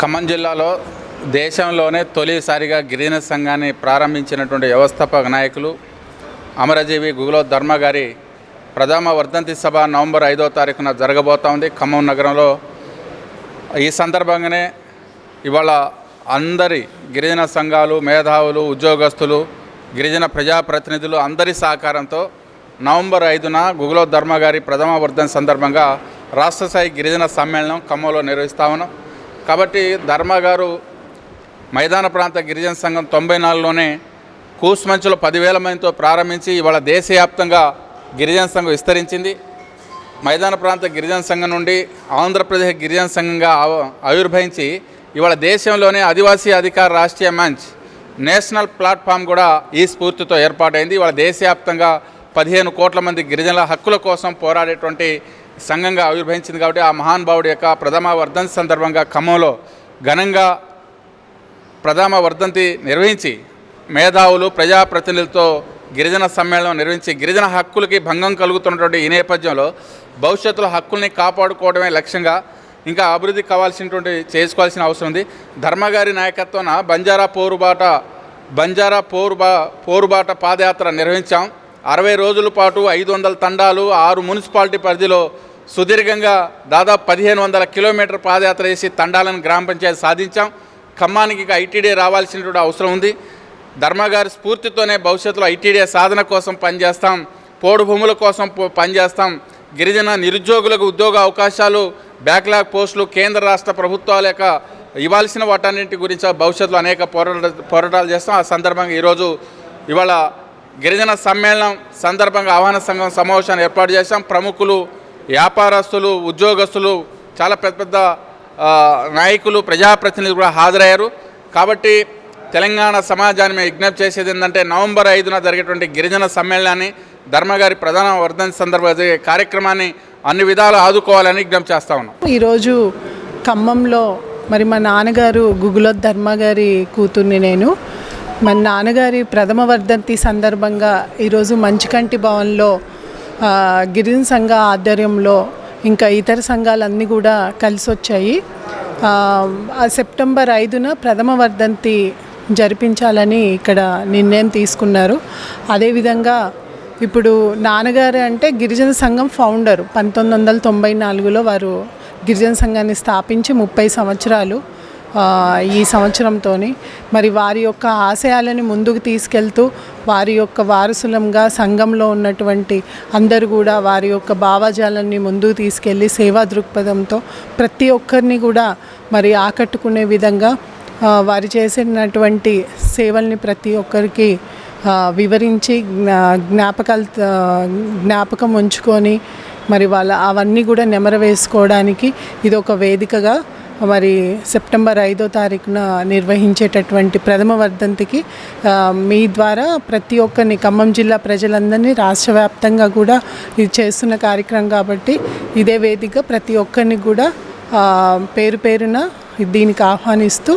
ఖమ్మం జిల్లాలో దేశంలోనే తొలిసారిగా గిరిజన సంఘాన్ని ప్రారంభించినటువంటి వ్యవస్థాపక నాయకులు అమరజీవి గుగులో ధర్మ గారి ప్రథమ వర్ధంతి సభ నవంబర్ ఐదో తారీఖున జరగబోతా ఉంది. ఖమ్మం నగరంలో ఈ సందర్భంగానే ఇవాళ అందరి గిరిజన సంఘాలు మేధావులు ఉద్యోగస్తులు గిరిజన ప్రజాప్రతినిధులు అందరి సహకారంతో నవంబర్ ఐదున గుగులో ధర్మ గారి ప్రథమ వర్ధన్ సందర్భంగా రాష్ట్రస్థాయి గిరిజన సమ్మేళనం ఖమ్మంలో నిర్వహిస్తా ఉన్నాం. కాబట్టి ధర్మ గారు మైదాన ప్రాంత గిరిజన సంఘం తొంభై నాలుగులోనే కూసుమంచులో పదివేల మందితో ప్రారంభించి ఇవాళ దేశవ్యాప్తంగా గిరిజన సంఘం విస్తరించింది. మైదాన ప్రాంత గిరిజన సంఘం నుండి ఆంధ్రప్రదేశ్ గిరిజన సంఘంగా ఆవిర్భవించి ఇవాళ దేశంలోనే ఆదివాసీ అధికార రాష్ట్రీయ మంచ్ నేషనల్ ప్లాట్ఫామ్ కూడా ఈ స్ఫూర్తితో ఏర్పాటైంది. ఇవాళ దేశవ్యాప్తంగా పదిహేను కోట్ల మంది గిరిజనుల హక్కుల కోసం పోరాడేటువంటి సంఘంగా ఆవిర్భవించింది కాబట్టి ఆ మహానుభావుడి యొక్క ప్రథమ వర్ధంతి సందర్భంగా ఖమ్మంలో ఘనంగా ప్రథమ వర్ధంతి నిర్వహించి మేధావులు ప్రజాప్రతినిధులతో గిరిజన సమ్మేళనం నిర్వహించి గిరిజన హక్కులకి భంగం కలుగుతున్నటువంటి ఈ నేపథ్యంలో భవిష్యత్తులో హక్కుల్ని కాపాడుకోవడమే లక్ష్యంగా ఇంకా అభివృద్ధి కావాల్సినటువంటి చేసుకోవాల్సిన అవసరం ఉంది. ధర్మగారి నాయకత్వాన బంజారా పోరుబాట బంజారా పోరుబా పోరుబాట పాదయాత్ర నిర్వహించాం. అరవై రోజుల పాటు ఐదు వందల తండాలు ఆరు మున్సిపాలిటీ పరిధిలో సుదీర్ఘంగా దాదాపు పదిహేను వందల కిలోమీటర్ పాదయాత్ర చేసి తండాలను గ్రామ పంచాయతీ సాధించాం. ఖమ్మానికి ఇక ఐటీడీ రావాల్సినటువంటి అవసరం ఉంది. ధర్మగారి స్ఫూర్తితోనే భవిష్యత్తులో ఐటీడీ సాధన కోసం పనిచేస్తాం. పోడు భూముల కోసం పనిచేస్తాం. గిరిజన నిరుద్యోగులకు ఉద్యోగ అవకాశాలు బ్యాక్లాగ్ పోస్టులు కేంద్ర రాష్ట్ర ప్రభుత్వాల యొక్క ఇవ్వాల్సిన వాటన్నింటి గురించి భవిష్యత్తులో అనేక పోరాట పోరాటాలు చేస్తాం. ఆ సందర్భంగా ఈరోజు ఇవాళ గిరిజన సమ్మేళనం సందర్భంగా ఆహ్వాన సంఘం సమావేశాన్ని ఏర్పాటు చేశాం. ప్రముఖులు వ్యాపారస్తులు ఉద్యోగస్తులు చాలా పెద్ద పెద్ద నాయకులు ప్రజాప్రతినిధులు కూడా హాజరయ్యారు. కాబట్టి తెలంగాణ సమాజాన్ని మేము విజ్ఞప్తి చేసేది ఏంటంటే నవంబర్ ఐదున జరిగేటువంటి గిరిజన సమ్మేళనాన్ని ధర్మగారి ప్రధాన వర్ధన సందర్భంగా జరిగే కార్యక్రమాన్ని అన్ని విధాలు ఆదుకోవాలని విజ్ఞప్తి చేస్తా ఉన్నాం. ఈరోజు ఖమ్మంలో మరి మా నాన్నగారు గుగులో ధర్మగారి కూతుర్ని నేను. మా నాన్నగారి ప్రథమ వర్ధంతి సందర్భంగా ఈరోజు మంచికంటి భవన్లో గిరిజన సంఘ ఆధ్వర్యంలో ఇంకా ఇతర సంఘాలన్నీ కూడా కలిసి వచ్చాయి సెప్టెంబర్ ఐదున ప్రథమ వర్ధంతి జరిపించాలని ఇక్కడ నిర్ణయం తీసుకున్నారు. అదేవిధంగా ఇప్పుడు నాన్నగారు అంటే గిరిజన సంఘం ఫౌండర్ పంతొమ్మిది వందల తొంభై నాలుగులో వారు గిరిజన సంఘాన్ని స్థాపించి ముప్పై సంవత్సరాలు ఈ సంవత్సరంతో మరి వారి యొక్క ఆశయాలని ముందుకు తీసుకెళ్తూ వారి యొక్క వారసులంగా సంఘంలో ఉన్నటువంటి అందరూ కూడా వారి యొక్క భావజాలాన్ని ముందుకు తీసుకెళ్ళి సేవా దృక్పథంతో ప్రతి ఒక్కరిని కూడా మరి ఆకట్టుకునే విధంగా వారు చేసినటువంటి సేవల్ని ప్రతి ఒక్కరికి వివరించి జ్ఞాపకాలు జ్ఞాపకం ఉంచుకొని మరి వాళ్ళ అవన్నీ కూడా నెమరవేసుకోవడానికి ఇది ఒక వేదికగా మరి సెప్టెంబర్ ఐదో తారీఖున నిర్వహించేటటువంటి ప్రథమ వర్ధంతికి మీ ద్వారా ప్రతి ఒక్కరిని ఖమ్మం జిల్లా ప్రజలందరినీ రాష్ట్ర వ్యాప్తంగా కూడా ఇది చేస్తున్న కార్యక్రమం కాబట్టి ఇదే వేదిక ప్రతి ఒక్కరిని కూడా పేరు పేరున దీనికి ఆహ్వానిస్తూ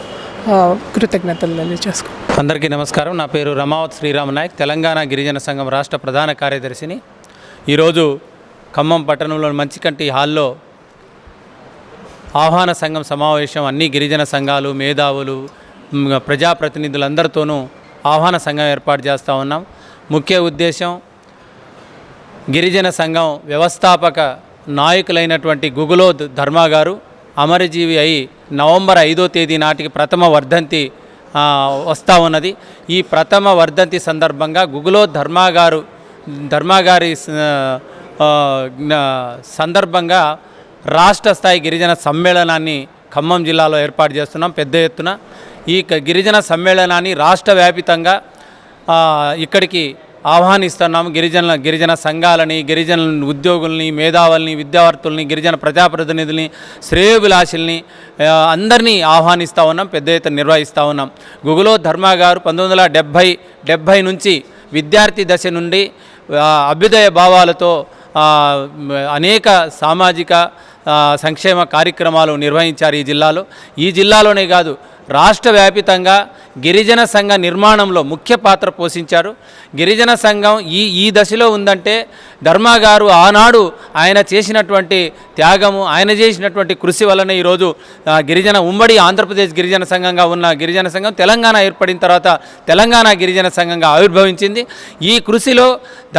కృతజ్ఞతలు తెలియజేసుకో అందరికీ నమస్కారం. నా పేరు రమావత్ శ్రీరామ్ నాయక్ తెలంగాణ గిరిజన సంఘం రాష్ట్ర ప్రధాన కార్యదర్శిని. ఈరోజు ఖమ్మం పట్టణంలోని మంచికంటి హాల్లో ఆహ్వాన సంఘం సమావేశం అన్ని గిరిజన సంఘాలు మేధావులు ప్రజాప్రతినిధులందరితోనూ ఆహ్వాన సంఘం ఏర్పాటు చేస్తూ ఉన్నాం. ముఖ్య ఉద్దేశం గిరిజన సంఘం వ్యవస్థాపక నాయకులైనటువంటి గుగులో ధర్మా గారు అమరజీవి అయి నవంబర్ ఐదో తేదీ నాటికి ప్రథమ వర్ధంతి వస్తూ ఉన్నది. ఈ ప్రథమ వర్ధంతి సందర్భంగా గుగులో ధర్మాగారు గారు సందర్భంగా రాష్ట్ర స్థాయి గిరిజన సమ్మేళనాన్ని ఖమ్మం జిల్లాలో ఏర్పాటు చేస్తున్నాం. పెద్ద ఎత్తున ఈ గిరిజన సమ్మేళనాన్ని రాష్ట్ర వ్యాపితంగా ఇక్కడికి ఆహ్వానిస్తున్నాము. గిరిజన గిరిజన సంఘాలని గిరిజన ఉద్యోగుల్ని మేధావుల్ని విద్యార్థుల్ని గిరిజన ప్రజాప్రతినిధుల్ని శ్రేయోభిలాషుల్ని అందరినీ ఆహ్వానిస్తూ ఉన్నాం. పెద్ద ఎత్తున నిర్వహిస్తూ ఉన్నాం. గుగులో ధర్మ గారు పంతొమ్మిది వందల డెబ్భై నుంచి విద్యార్థి దశ నుండి అభ్యుదయ భావాలతో అనేక సామాజిక సంక్షేమ కార్యక్రమాలు నిర్వహించారు ఈ జిల్లాలో. ఈ జిల్లాలోనే కాదు రాష్ట్ర వ్యాపితంగా గిరిజన సంఘ నిర్మాణంలో ముఖ్య పాత్ర పోషించారు. గిరిజన సంఘం ఈ ఈ దశలో ఉందంటే ధర్మా గారు ఆనాడు ఆయన చేసినటువంటి త్యాగము ఆయన చేసినటువంటి కృషి వలన ఈరోజు గిరిజన ఉమ్మడి ఆంధ్రప్రదేశ్ గిరిజన సంఘంగా ఉన్న గిరిజన సంఘం తెలంగాణ ఏర్పడిన తర్వాత తెలంగాణ గిరిజన సంఘంగా ఆవిర్భవించింది. ఈ కృషిలో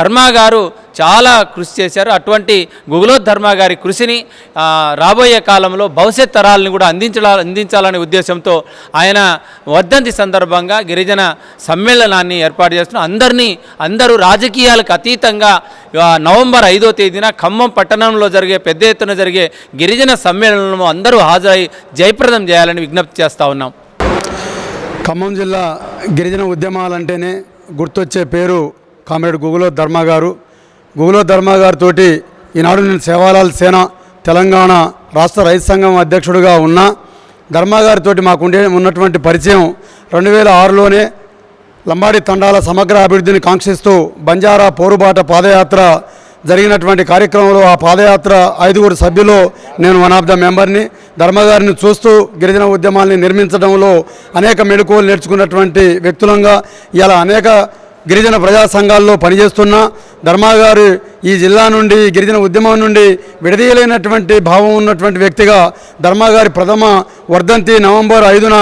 ధర్మా గారు చాలా కృషి చేశారు. అటువంటి గుగులోద్ధర్మ గారి కృషిని రాబోయే కాలంలో భవిష్యత్ తరాలను కూడా అందించాల అందించాలనే ఉద్దేశంతో ఆయన వర్ధంతి సందర్భంగా గిరిజన సమ్మేళనాన్ని ఏర్పాటు చేస్తున్నారు అందరినీ అందరూ రాజకీయాలకు అతీతంగా నవంబర్ ఐదో తేదీన ఖమ్మం పట్టణంలో జరిగే పెద్ద ఎత్తున జరిగే గిరిజన సమ్మేళనంలో అందరూ హాజరై జయప్రదం చేయాలని విజ్ఞప్తి చేస్తూ ఉన్నాం. ఖమ్మం జిల్లా గిరిజన ఉద్యమాలంటేనే గుర్తొచ్చే పేరు కామ్రేడ్ గుగులో ధర్మ గారు. గుగులో ధర్మ గారితో ఈనాడు నేను సేవాలాల్ సేన తెలంగాణ రాష్ట్ర రైతు సంఘం అధ్యక్షుడిగా ఉన్న ధర్మ గారితో మాకు ఉండే ఉన్నటువంటి పరిచయం రెండు వేల ఆరులోనే లంబాడి తండాల సమగ్ర అభివృద్ధిని కాంక్షిస్తూ బంజారా పోరుబాట పాదయాత్ర జరిగినటువంటి కార్యక్రమంలో ఆ పాదయాత్ర ఐదుగురు సభ్యులు నేను వన్ ఆఫ్ ద మెంబర్ని ధర్మగారిని చూస్తూ గిరిజన ఉద్యమాల్ని నిర్మించడంలో అనేక మెళుకువలు నేర్చుకున్నటువంటి వ్యక్తులంగా ఇలా అనేక గిరిజన ప్రజా సంఘాల్లో పనిచేస్తున్న ధర్మాగారు ఈ జిల్లా నుండి గిరిజన ఉద్యమం నుండి విడదీయలేనటువంటి భావం ఉన్నటువంటి వ్యక్తిగా ధర్మాగారి ప్రథమ వర్ధంతి నవంబర్ ఐదున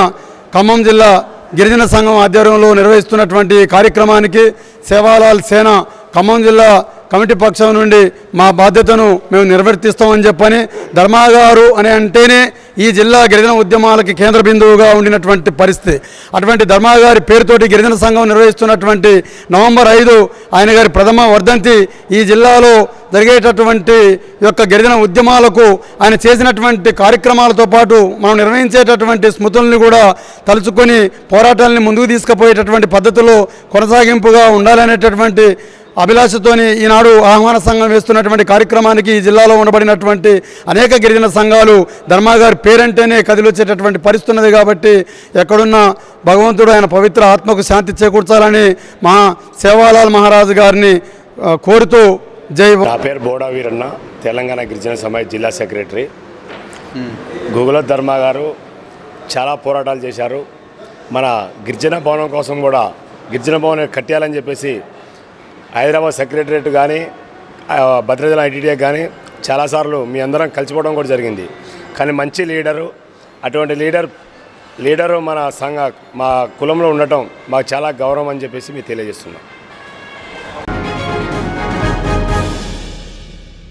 ఖమ్మం జిల్లా గిరిజన సంఘం ఆధ్వర్యంలో నిర్వహిస్తున్నటువంటి కార్యక్రమానికి సేవాలాల్ సేన ఖమ్మం జిల్లా కమిటీ పక్షం నుండి మా బాధ్యతను మేము నిర్వర్తిస్తామని చెప్పని ధర్మాగారు అని అంటేనే ఈ జిల్లా గిరిజన ఉద్యమాలకి కేంద్ర బిందువుగా ఉండినటువంటి పరిస్థితి. అటువంటి ధర్మాగారి పేరుతోటి గిరిజన సంఘం నిర్వహిస్తున్నటువంటి నవంబర్ ఐదు ఆయన గారి ప్రథమ వర్ధంతి ఈ జిల్లాలో జరిగేటటువంటి యొక్క గిరిజన ఉద్యమాలకు ఆయన చేసినటువంటి కార్యక్రమాలతో పాటు మనం నిర్వహించేటటువంటి స్మృతుల్ని కూడా తలుచుకొని పోరాటాలని ముందుకు తీసుకుపోయేటటువంటి పద్ధతిలో కొనసాగింపుగా ఉండాలనేటటువంటి అభిలాషతోని ఈనాడు ఆహ్వాన సంఘం వేస్తున్నటువంటి కార్యక్రమానికి ఈ జిల్లాలో ఉండబడినటువంటి అనేక గిరిజన సంఘాలు ధర్మాగారి పేరంటేనే కదిలొచ్చేటటువంటి పరిస్థితి ఉన్నది కాబట్టి ఎక్కడున్న భగవంతుడు ఆయన పవిత్ర ఆత్మకు శాంతి చేకూర్చాలని మా సేవాలాల్ మహారాజు గారిని కోరుతూ జై నా పేరు బోడా వీరన్న తెలంగాణ గిరిజన సమాజ్ జిల్లా సెక్రటరీ. గుగుల ధర్మ గారు చాలా పోరాటాలు చేశారు. మన గిరిజన భవనం కోసం కూడా గిరిజన భవనం కట్టాలని చెప్పేసి హైదరాబాద్ సెక్రటరియట్ కానీ ఆ, భద్రాచలం ఐటీడీఏ కానీ చాలాసార్లు మీ అందరం కలిసిపోవడం కూడా జరిగింది. కానీ మంచి లీడరు అటువంటి లీడర్ లీడరు మన సంఘ మా కులంలో ఉండటం మాకు చాలా గౌరవం అని చెప్పేసి మీకు తెలియజేస్తున్నాం.